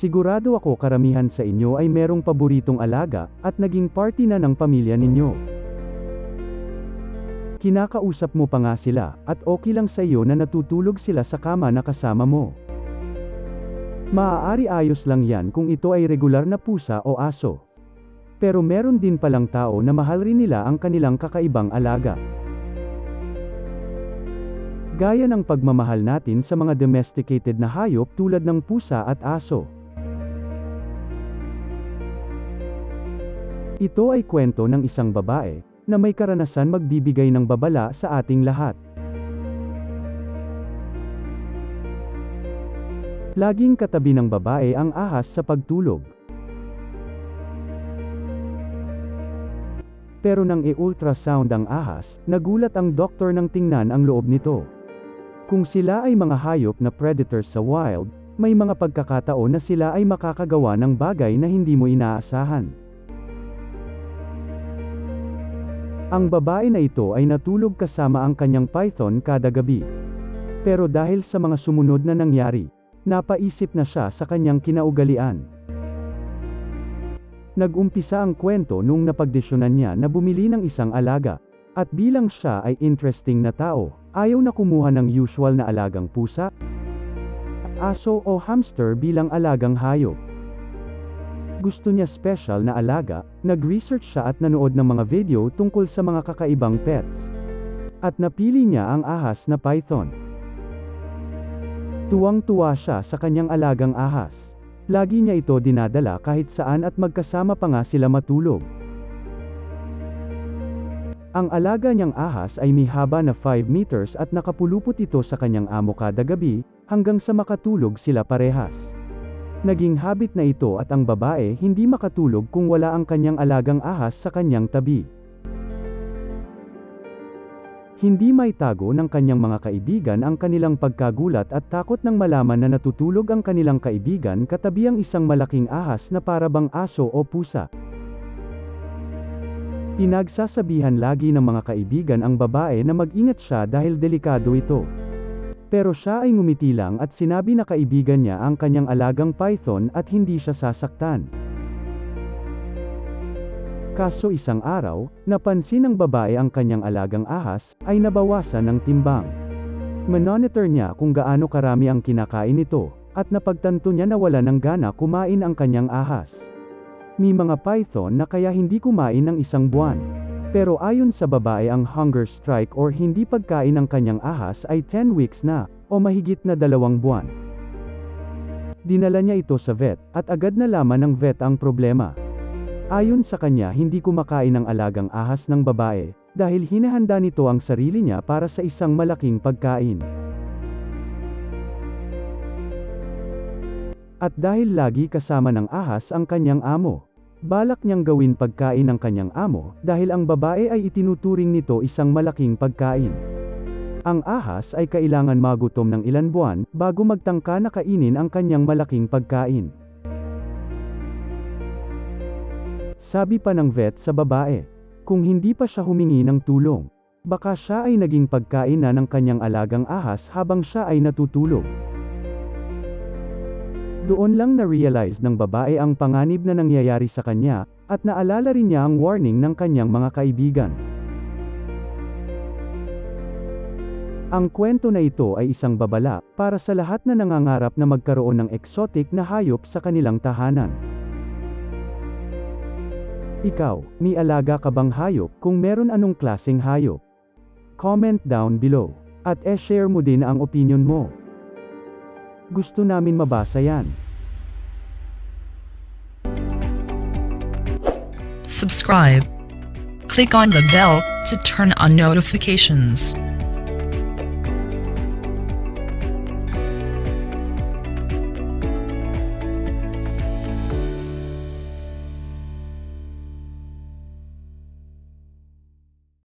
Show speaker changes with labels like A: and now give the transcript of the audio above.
A: Sigurado ako karamihan sa inyo ay merong paboritong alaga, at naging party na ng pamilya ninyo. Kinakausap mo pa nga sila, at okay lang sa iyo na natutulog sila sa kama na kasama mo. Maaari ayos lang yan kung ito ay regular na pusa o aso. Pero meron din palang tao na mahal rin nila ang kanilang kakaibang alaga. Gaya ng pagmamahal natin sa mga domesticated na hayop tulad ng pusa at aso. Ito ay kwento ng isang babae, na may karanasan magbibigay ng babala sa ating lahat. Laging katabi ng babae ang ahas sa pagtulog. Pero nang i-ultrasound ang ahas, nagulat ang doktor nang tingnan ang loob nito. Kung sila ay mga hayop na predators sa wild, may mga pagkakataon na sila ay makakagawa ng bagay na hindi mo inaasahan. Ang babae na ito ay natulog kasama ang kanyang python kada gabi. Pero dahil sa mga sumunod na nangyari, napaisip na siya sa kanyang kinaugalian. Nag-umpisa ang kwento nung napagdesyonan niya na bumili ng isang alaga. At bilang siya ay interesting na tao, ayaw na kumuha ng usual na alagang pusa, aso o hamster bilang alagang hayop. Gusto niya special na alaga, nag-research siya at nanood ng mga video tungkol sa mga kakaibang pets. At napili niya ang ahas na python. Tuwang-tuwa siya sa kanyang alagang ahas. Lagi niya ito dinadala kahit saan at magkasama pa nga sila matulog. Ang alaga niyang ahas ay may haba na 5 meters at nakapulupot ito sa kanyang amo kada gabi, hanggang sa makatulog sila parehas. Naging habit na ito at ang babae hindi makatulog kung wala ang kanyang alagang ahas sa kanyang tabi. Hindi may tago ng kanyang mga kaibigan ang kanilang pagkagulat at takot nang malaman na natutulog ang kanilang kaibigan katabi ang isang malaking ahas na parabang aso o pusa. Pinagsasabihan lagi ng mga kaibigan ang babae na mag-ingat siya dahil delikado ito. Pero siya ay ngumiti lang at sinabi na kaibigan niya ang kanyang alagang python at hindi siya sasaktan. Kaso isang araw, napansin ng babae ang kanyang alagang ahas, ay nabawasan ng timbang. Manonitor niya kung gaano karami ang kinakain nito, at napagtanto niya na wala ng gana kumain ang kanyang ahas. May mga python na kaya hindi kumain ng isang buwan. Pero ayon sa babae ang hunger strike or hindi pagkain ng kanyang ahas ay 10 weeks na, o mahigit na dalawang buwan. Dinala niya ito sa vet, at agad nalaman ng vet ang problema. Ayon sa kanya hindi kumakain ng alagang ahas ng babae, dahil hinahanda nito ang sarili niya para sa isang malaking pagkain. At dahil lagi kasama ng ahas ang kanyang amo, balak niyang gawin pagkain ng kanyang amo, dahil ang babae ay itinuturing nito isang malaking pagkain. Ang ahas ay kailangan magutom ng ilan buwan, bago magtangka na kainin ang kanyang malaking pagkain. Sabi pa ng vet sa babae, kung hindi pa siya humingi ng tulong, baka siya ay naging pagkain na ng kanyang alagang ahas habang siya ay natutulog. Doon lang na-realize ng babae ang panganib na nangyayari sa kanya, at naalala rin niya ang warning ng kanyang mga kaibigan. Ang kwento na ito ay isang babala, para sa lahat na nangangarap na magkaroon ng exotic na hayop sa kanilang tahanan. Ikaw, may alaga ka bang hayop kung meron anong klaseng hayop? Comment down below. At e-share mo din ang opinion mo. Gusto namin mabasa yan.
B: Subscribe. Click on the bell to turn on notifications.